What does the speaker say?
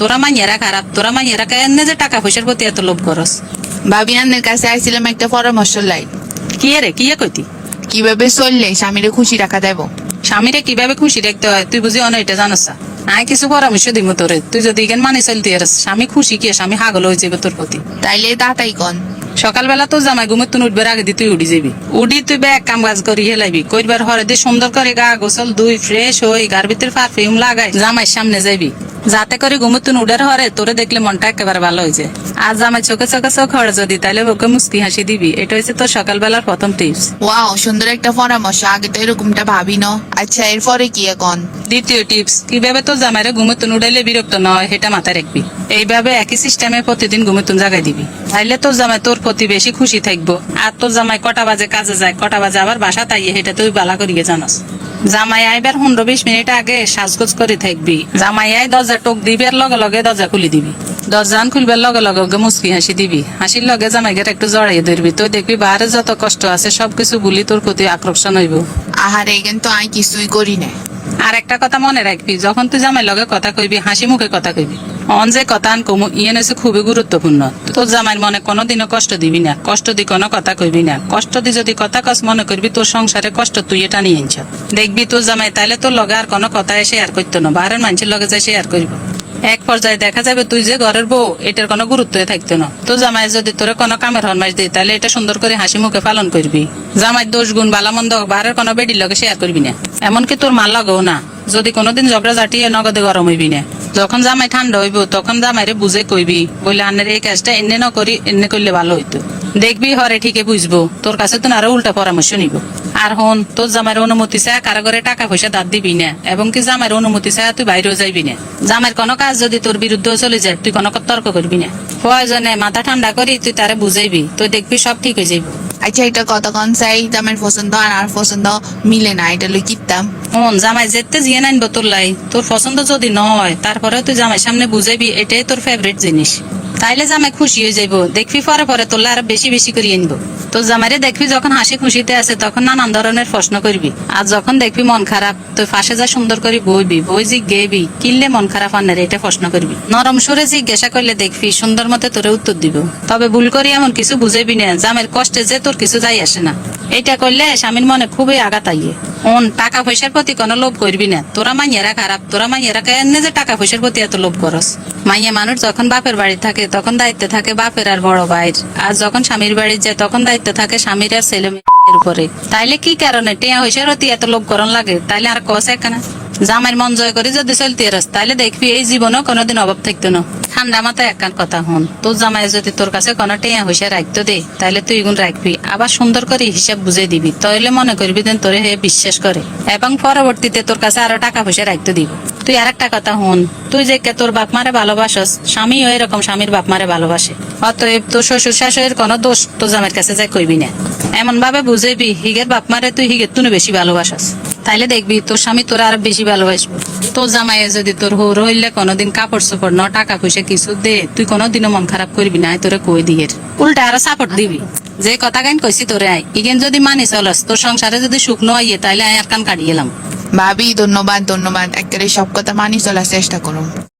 তোরা মাইয়েরা খারাপ তোরা মাইয়েরা কেন যে টাকা পয়সার প্রতি এত লোভ করস। ভাবি আন্নের কাছে আইছিলাম একটা পরামর্শ লাই। কি রে কি কইতি? কীভাবে চললে স্বামীরে খুশি রাখা দেব স্বামীরে কীভাবে খুশি রাখতে হয় তুই বুঝি অন এটা জানাস না। আয় কিছু পরামর্শ দিব তোরে তুই যদি এখান মানে চলতে আরস স্বামী খুশি কি স্বামী হাগল হয়ে যাবে তোর প্রতি। তাইলে তাতাই কন। সকালবেলা তোর জামাই ঘুমে তুই উঠবার আগে দিয়ে তুই উঠি যাবি উঠি তুই ব্যাগ কাম কাজ করি হেলাইবি কইবার হরে দিয়ে সুন্দর করে গা গোসল দুই ফ্রেশ হই গার ভিতরে পারফিউম লাগাই জামাইয়ের সামনে যাবি যাতে করে ঘুমে তুই উডার হরে তোরে দেখলে মনটা একেবারে ভালো হয়ে যায় আর জামাই চোখে চোখে চোখ হরে যদি তাহলে ওকে মুস্কি হাসি দিবি। এটা হচ্ছে তোর সকালবেলার প্রথম টিপস ওয়াও সুন্দর একটা পরামর্শ। আগে তো এরকমটা ভাবি ন আচ্ছা এরপরে কি কন দ্বিতীয় টিপস কীভাবে তোর জামাইরে ঘুমতুন উড়াইলে বিরক্ত নয় সেটা মাথায় রাখবি। এইভাবে একই সিস্টেমে প্রতিদিন ঘুমতুন জাগাই দিবি। তাইলে তোর জামাই তোর প্রতি বেশি খুশি থাকব। আর তোর জামাই কটা বাজে কাজে যায় কটা বাজে আবার বাসা তাইয়ে সেটা তুই বালা করিয়ে জানাস। জামাই আইবার পনেরো বিশ মিনিট আগে সাজগোজ করে থাকবি। জামাই আই দরজা টোক দিবি আর লগে লগে দরজা খুলি দিবি। দরজান খুলবার লগে লগে ওকে মুসকি হাসি দিবি। হাসির লগে জামাইকে একটু জড়াইয়ে ধরবি। তুই দেখবি বাহারে যত কষ্ট আছে সবকিছু বলি তোর প্রতি আকর্ষণ হইব। আহারে কিন্তু আই কিছুই করি না আর একটা কথা মনে রাখবি যখন তুই জামাই লগে কথা কইবি হাসি মুখে কথা কইবি। অন যে কথা আন কমু ইয়ে নেছে খুবই গুরুত্বপূর্ণ। তোর জামাই মনে কোনোদিনও কষ্ট দিবি না, কষ্ট দি কোনো কথা কইবি না। কষ্ট দি যদি কথা কস, মনে করবি তোর সংসারে কষ্ট তুই এটা নিয়ে আনছ দেখবি তোর জামাই তাইলে তোর লগে আর কোনো কথা শেয়ার করতো না, বাহারের মানুষের লগে যাই শেয়ার করব। এক পর্যায়ে দেখা যাবে তুই যে ঘরের বউ, এটার কোনো গুরুত্ব থাকতো না। তো জামাই যদি তোরে কোনো কামের হরমাস দিই তাহলে এটা সুন্দর করে হাসি মুখে পালন করবি। জামাই দোষ, গুণ বালা মন্দ, বাহারের কোনো বেডির লগে শেয়ার করবি না। এমনকি তোর মাল লগেও না। যদি কোনোদিন ঝগড়া জাটিয়ে নগদে গরম হইবি না। যখন জামাই ঠান্ডা হইব, তখন জামাইরে বুঝে কইবি বলে আনের এই কাজটা এনে ন করি, এনে করলে ভালো হইতো। দেখবি হরে ঠিকই বুঝব, তোর কাছে তো আরও উল্টা পরামর্শ নিব। আর হন, তোর জামাইয়ের অনুমতি চায় ঘরে টাকা পয়সা দাঁত দিবি না, এবং কি জামাইয়ের অনুমতি চায় তুই বাইরেও যাইবি না। জামাইয়ের কোনো কাজ যদি তোর বিরুদ্ধে চলে যায়, তুই কোনো তর্ক করবি না। প্রয়োজনে মাথা ঠান্ডা করি, তুই তারে বুঝাইবি তুই দেখবি সব ঠিক হয়ে যাইব। আচ্ছা কথা কন চাই আমার পছন্দ আর আর পছন্দ মিলে না, এটা লই কিতাম মন জামাই যেতে জিয়ে নাইনবো তোর লাই। তোর পছন্দ যদি নয় তারপরে তুই জামাই সামনে বুঝাইবি, এটাই তোর ফেভারিট জিনিস। তাইলে জামাই খুশি হয়ে যাইবো। দেখবি পরে পরে তোর আর বেশি বেশি করে আনব। তোর জামাইরে দেখবি যখন হাসি খুশিতে আছে, তখন নানান ধরনের প্রশ্ন করবি। আর যখন দেখবি মন খারাপ, তুই ফাঁসে যা সুন্দর করে বইবি, বই জিজ্ঞেবি কিনলে মন খারাপ আনের এটা প্রশ্ন করবি। নরম সুরে জিজ্ঞাসা করলে দেখবি, সুন্দর মতে তোরে উত্তর দিব। তবে ভুল করি এমন কিছু বুঝাইবি না জামের কষ্টে যে তোর কিছু যাই আসে না। এটা করলে স্বামীর মনে খুবই আঘাত আইয়ে। অন, টাকা পয়সার প্রতি কোনো লোভ করবি না। তোরা মাইয়েরা খারাপ, তোরা মাইয়েরা কেন যে টাকা পয়সার প্রতি এত লোভ করস। মাইয়া মানুষ যখন বাপের বাড়ি থাকে, তখন দায়িত্বে থাকে বাপের আর বড় ভাইয়ের। আর যখন স্বামীর বাড়ি যায়, তখন দায়িত্ব থাকে স্বামীর আর ছেলে মেয়ের উপরে। তাইলে কি কারণে টেয়া পয়সার প্রতি এত লোভ করন লাগে? তাইলে আর কস একখানা জামাইয়ের মন জয় করে যদি চলতে রাস তাইলে দেখবি এই জীবনেও কোনোদিন অভাব থাকতো না। ঠান্ডা মাথায় একখান কথা হন। তোর জামাই যদি তোর কাছে কোনো টেয়া হইসা রাখতো দে, তাইলে তুই গুণ রাখবি আবার সুন্দর করে হিসাব বুঝে দিবি। তাইলে মনে করবি দেন তোরে হে বিশ্বাস করে। এবং পরবর্তীতে তোর কাছে আরও টাকা পয়সা রাখতে দিব। তুই আর একটা কথা হন। তুই যে কে তোর বাপ মারে ভালোবাসস, স্বামীও এরকম স্বামীর বাপ মারে ভালোবাসে। অতএব তোর শ্বশুর শাশুড়ির কোনো দোষ তোর জামাইয়ের কাছে যাই কইবি না। এমন ভাবে বুঝেবি হিগের বাপ মারে তুই হিগের তুনে বেশি ভালোবাসাস। তাইলে দেখবি তোর স্বামী তোর আর বেশি ভালোবাসবো। তোর জামাইয়ে যদি তোর হোর হইলে কোনোদিন কাপড় চোপড় ন, টাকা পয়সা কিছু দে, তুই কোনোদিনও মন খারাপ করবি না তোরে কই দিয়ে উল্টা আরও সাপোর্ট দিবি। যে কথা গান কইছি তোরে আয়। ইগেন যদি মানি চলস, তোর সংসারে যদি সুখ নয় তাইলে আয় আর কান কাটিয়ে এলাম। ভাবি, ধন্যবাদ ধন্যবাদ। একেবারে সব কথা মানি চলার চেষ্টা করুন